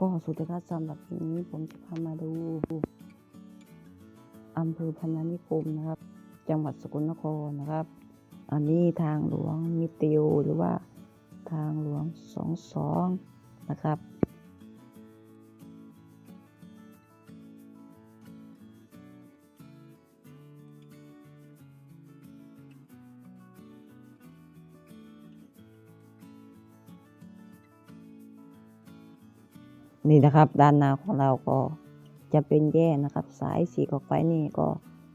ก็สุดท้ายสำหรับวันนี้ผมจะพามาดูอำเภอพนัสนิคมนะครับ จังหวัดสกลนครนะครับ อันนี้ทางหลวงมิติโอหรือว่าทางหลวงสองสองนะครับ นี่นะครับ ด้านหน้าของเราก็จะเป็นแยกนะครับ สายสีออกไปนี่ก็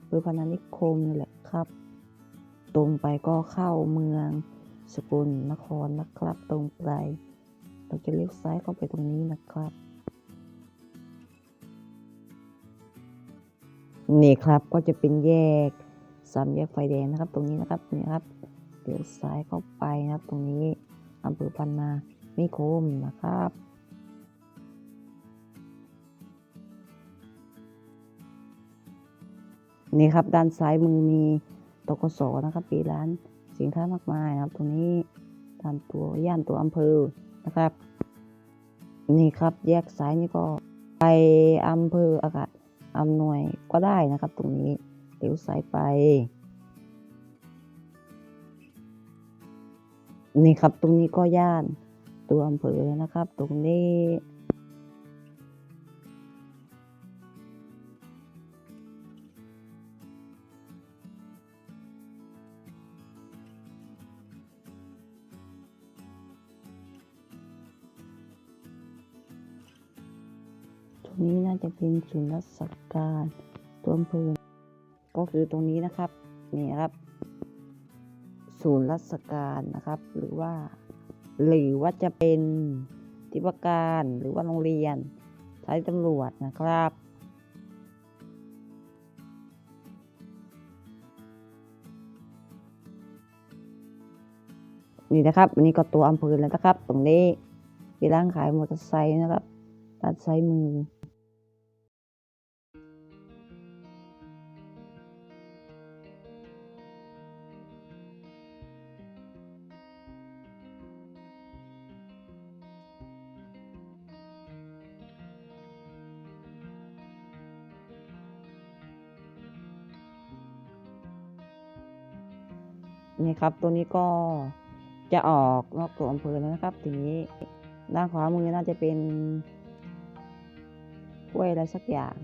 คือพนัสนิคมนี่แหละครับ ตรงไปก็เข้าเมืองสกลนครนะครับ ตรงไปเราจะเลี้ยวซ้ายเข้าไปตรงนี้นะครับ นี่ครับก็จะเป็นแยกสามแยกไฟแดงนะครับ ตรงนี้นะครับนี่ครับเลี้ยวซ้ายเข้าไปนะครับ ตรงนี้อำเภอพันนานิคมนะครับ นี่ครับด้านซ้ายมือมีตกสนะครับปีร้านสินค้ามากมายนะครับ ตรงนี้ตามตัวย่านตัวอำเภอนะครับ นี่ครับแยกซ้ายนี่ก็ไปอำเภออากาศอำนวยก็ได้นะครับ ตรงนี้เลี้ยวซ้ายไป นี่ครับตรงนี้ก็ย่านตัวอำเภอเลยนะครับ ตรงนี้ นี้น่าจะเป็นศูนย์ราชการตัวอำเภอก็คือตรงนี้นะครับนี่ครับ ศูนย์ราชการนะครับ หรือว่า หรือว่าจะเป็นที่ว่าการหรือว่าโรงเรียนสายตำรวจนะครับนี่นะครับอันนี้ก็ตัวอำเภอแล้วนะครับ ตรงนี้มีร้านขายมอเตอร์ไซค์นะครับด้านซ้ายมือ นี่ครับ ตัวนี้ก็จะออกนอกตัวอำเภอแล้วนะครับ ทีนี้ด้านขวามือน่าจะเป็นกล้วยอะไรสักอย่าง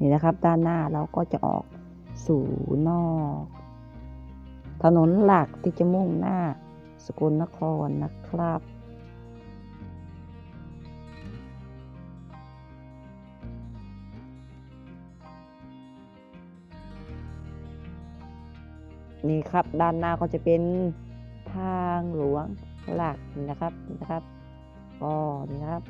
นี่นะครับด้านหน้าเราก็จะออกสู่นอก ถนนหลักที่จะมุ่งหน้าสกลนครนะครับ นี่ครับด้านหน้าก็จะเป็นทางหลวงหลักนะครับนะครับก็นี่ครับ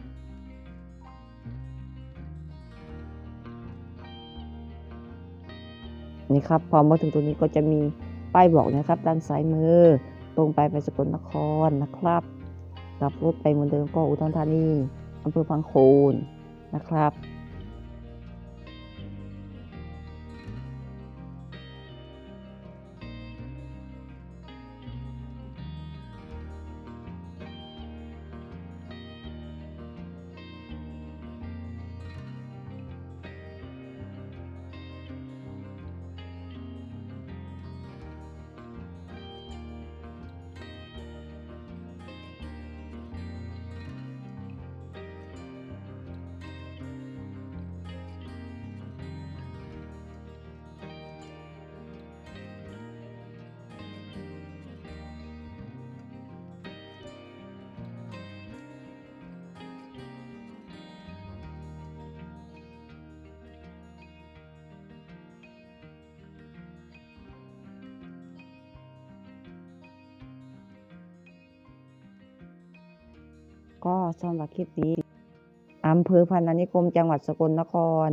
นี่ครับพอมาถึงตรงนี้ก็จะมีป้ายบอกนะครับ ด้านซ้ายมือ ตรงไปไปสกลนครนะครับกลับรถไปเหมือนเดิมก็อุดรธานีอำเภอพังโคนนะครับ ก็สำหรับคลิปนี้อำเภอพันนานิคมจังหวัดสกลนคร